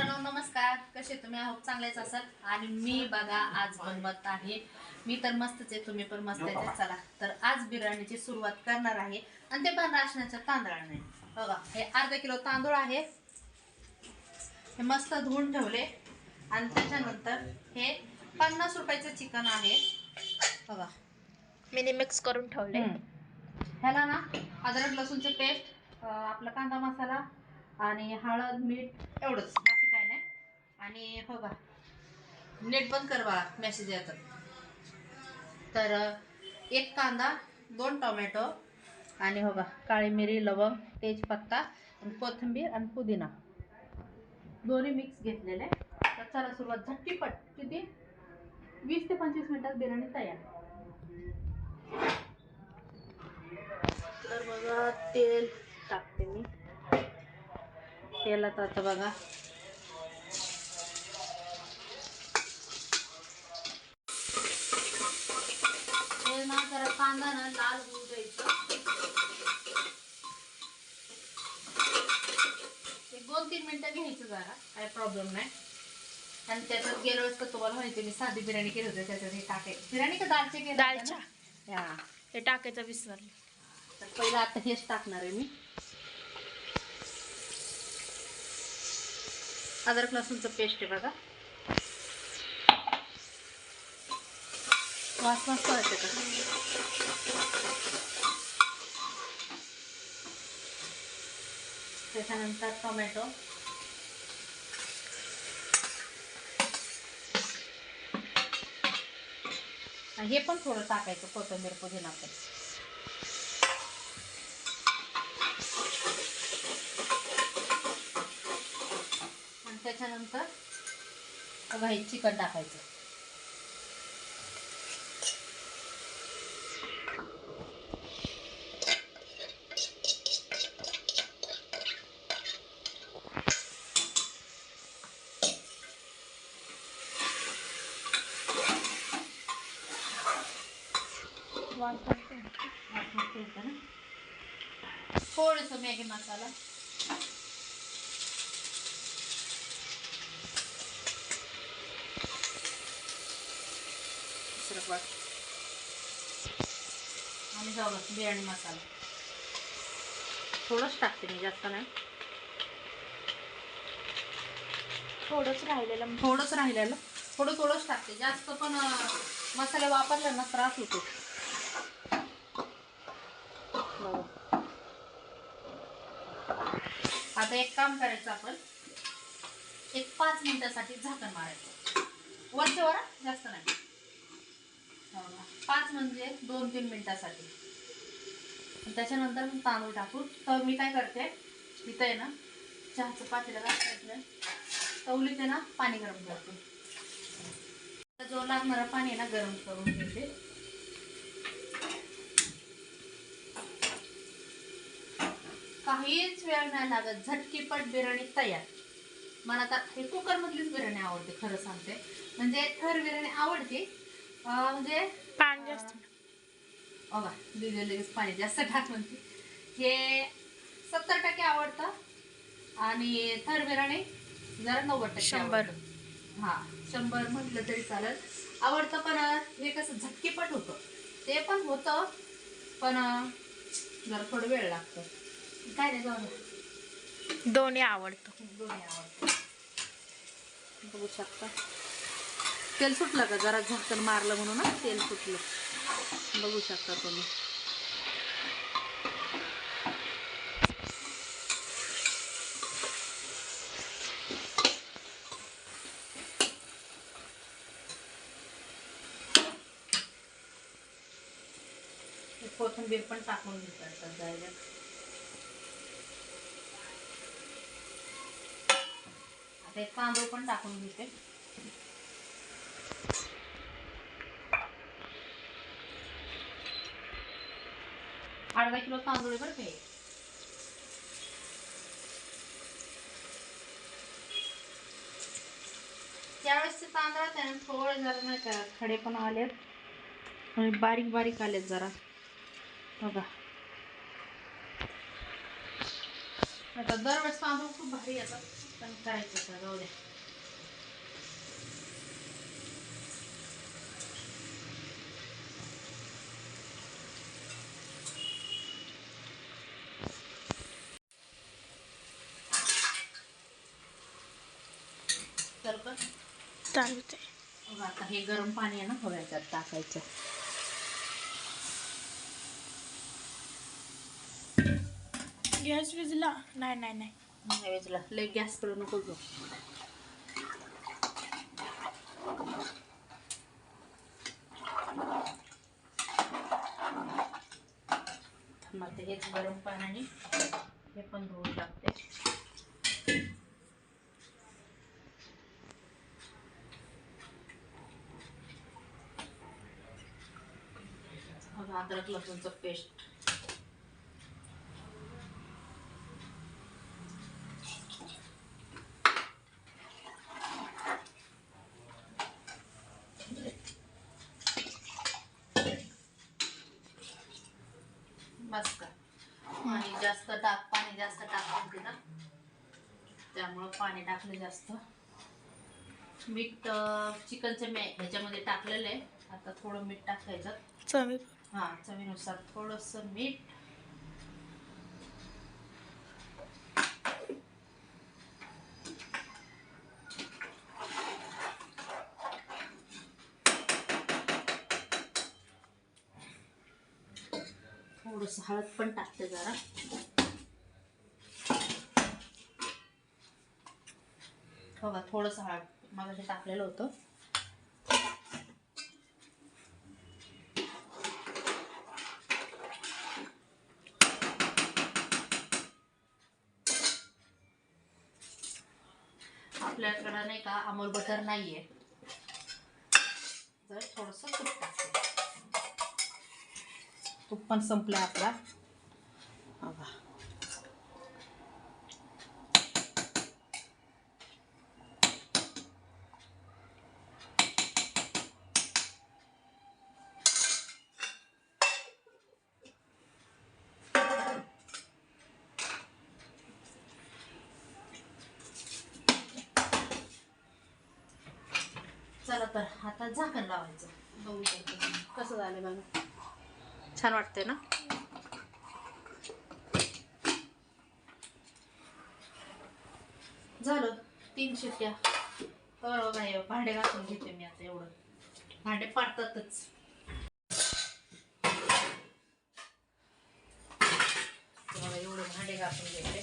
मित्रांनो नमस्कार. कसे तुम्ही? आहोत. चांगलेच असाल आणि मी बघा आज बनवत आहे. मी तर मस्तच आहे. तुम्ही पण मस्त आहे. चला. तर आज बिर्याणीची सुरुवात करणार आहे. आणि ते पण राशनाच्या तांदळाने बघा हे अर्धा किलो तांदूळ आहे. हे मस्त धुवून ठेवले. आणि त्याच्यानंतर हे पन्नास रुपयाचं चिकन आहे. बघा. मिनी मिक्स करून ठेवले. ह्याला ना अद्रक लसूणचे पेस्ट आपला कांदा मसाला आणि हळद मीठ एवढंच. आणि हो बा. नेट बंद कर बा मेसेज येतात तर एक कांदा दोन टोमॅटो आणि हो बा काळी मिरी लवंग तेजपत्ता आणि कोथिंबीर आणि पुदिना. दोन्ही मिक्स घेतलेले. तर चला सुरुवात झटकीपट किती? वीस ते पंचवीस मिनिटात बिर्याणी तयार. तर बघा तेल टाकते मी. तेलात आता बघा हे ना जरा कांदा ना लाल होऊ द्यायचं एक दोन तीन मिनिटं घ्यायचं जरा काय प्रॉब्लेम नाही. आणि त्याच्यात वेळेस तर तुम्हाला माहिती मी साधी बिर्याणी केली होती त्याच्यात हे टाके बिर्याणी का दालचे केले? दालच्या हा. हे टाकायचं विसरले. तर पहिलं आता हेच टाकणार आहे मी. अद्रक लसूणचं पेस्ट आहे बघा. वास मस्त वाटते का? त्याच्यानंतर टोमॅटो. हे पण थोडं टाकायचं कोथिंबीर पुदिना पण. आणि त्याच्यानंतर बघा चिकन टाकायचं. थोडंसं मॅगी मसाला. आणि जाऊ बिर्याणी मसाला. थोडंच टाकते मी जास्त नाही. थोडंच राहिलेलं. थोडंच राहिलेलं. थोडं थोडंच टाकते. जास्त पण मसाले वापरले ना त्रास होतो. आता एक काम करायचं आपण. एक पाच मिनिटासाठी झाकण मारायचं. वरच्या वर जास्त नाही. पाच म्हणजे दोन तीन मिनिटासाठी. त्याच्यानंतर मग तांदूळ टाकू. तर मी काय करते इथं आहे ना चहाचं पातेलं घालायचं तवलीत आहे ना पाणी गरम करते. जो लागणारा पाणी आहे ना गरम करून घेते. काहीच वेळ नाही लागत. झटकीपट बिर्याणी तयार. मला तर हे कुकर मधलीच बिर्याणी आवडते खरं सांगते. म्हणजे थर बिर्याणी आवडते. म्हणजे पाणी जास्त. बघा दिले लगेच पाणी जास्त टाक म्हणते. हे सत्तर टक्के आवडतं आणि थर बिर्याणी जरा नव्वद टक्के शंभर. हा शंभर म्हटलं तरी चालेल. आवडतं पण हे कसं झटकीपट होतं. ते पण होतं पण जरा थोडं वेळ लागतं. काय नाही जाऊन दोन्ही आवडतं. दोन्ही आवडतं. बघू शकता. तेल सुटलं का? जरा झाकण मारलं म्हणून ना तेल सुटलं. बघू शकता तुम्ही. कोथिंबीर पण टाकून घेतात जायला आता एक तांदूळ पण टाकून घेते. अर्धा किलो तांदूळ बरं का त्यावेळेस ते तांदळात आहे ना थोडे जरा नाही का खडे पण आलेत. आणि बारीक बारीक आलेत जरा. बघा. आता दरवेळेस तांदूळ खूप भारी येतात पण करायचं का जाऊ द्या मग आता हे गरम पाणी आहे ना हव्याच्यात टाकायचं. गॅस विजला? नाही नाही नाही. नैवेद्यला लय गॅस करू नको थांबा, ते हेच गरम पाण्याने हे पण धुवून टाकते मग अद्रक लसूणचं पेस्ट बस का आणि जास्त टाक पाणी जास्त टाकते ना त्यामुळं पाणी टाकलं जास्त. मीठ अं, चिकनचं मी ह्याच्यामध्ये टाकलेलं आहे. आता थोडं मीठ टाकायचं. चवी हां चवीनुसार थोडंसं मीठ. थोडंसं हळद पण टाकते जरा. हो का थोडंसं हळद मग टाकलेलं होतं. आपल्याकडं नाही का अमोल बटर नाहीये. तर थोडस तूप टाकते तूप पण संपला आपला. बघा. चला तर आता झाकण लावायचं. बघू शकतो. कसं झालं बघा. छान वाटते ना? झालं. तीन शिट्या. तर नाही भांडे घासून घेते मी आता एवढं. भांडे पाडतातच. एवढं भांडे घासून घेते.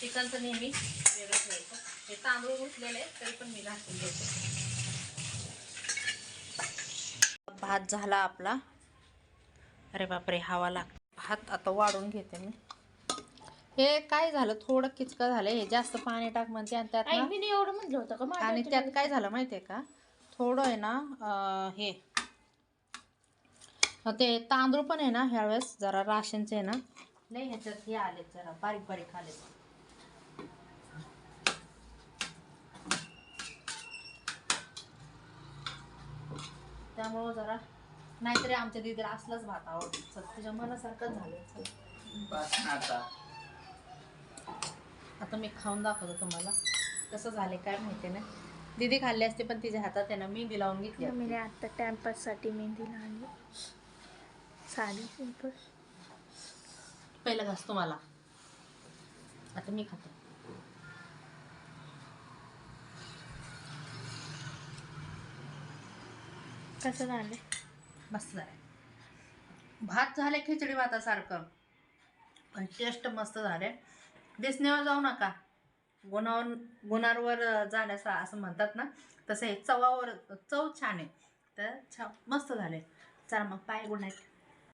चिकनचं नेहमी वेगळं घ्यायचं हे तांदूळ घुसलेले तरी पण मी घासून घेते. भात झाला आपला. अरे बापरे हवा लाग भात आता वाढून घेते मी. हे काय झालं? थोडं किचकं झालं. हे जास्त पाणी टाक म्हणते आणि त्यात ना- मी नाही एवढं म्हणलं होतं का? माझ्या आणि त्यात काय झालं माहितीये का? थोडं आहे ना अं, हे. अं, ते तांदूळ पण आहे ना ह्यावेळेस जरा राशनचे आहे ना. नाही ह्याच्यात हे आले जरा बारीक बारीक आले त्यामुळं जरा नाहीतरी आमच्या दिदीला असलाच भात आवडतो. तुझ्या मनासारखंच झालं चल. आता. मी खाऊन दाखवतो तुम्हाला कसं झाले काय माहिती ना दीदी खाल्ली असते पण तिच्या हातात आहे ना मेहंदी लावून घेतली. मी आता टाइमपाससाठी मेहंदी लावली. साडी सिंपल पहिला घास तुम्हाला. आता मी खाते. कसं झालं मस्त झाले भात झाले खिचडी भातासारखं. पण टेस्ट मस्त झाले दिसण्यावर जाऊ नका. गुणावर गुणांवर जाण्याचं असं म्हणतात ना तसं चवावर चव छान आहे. तर छा मस्त झाले चला मग पाय गुड नाईट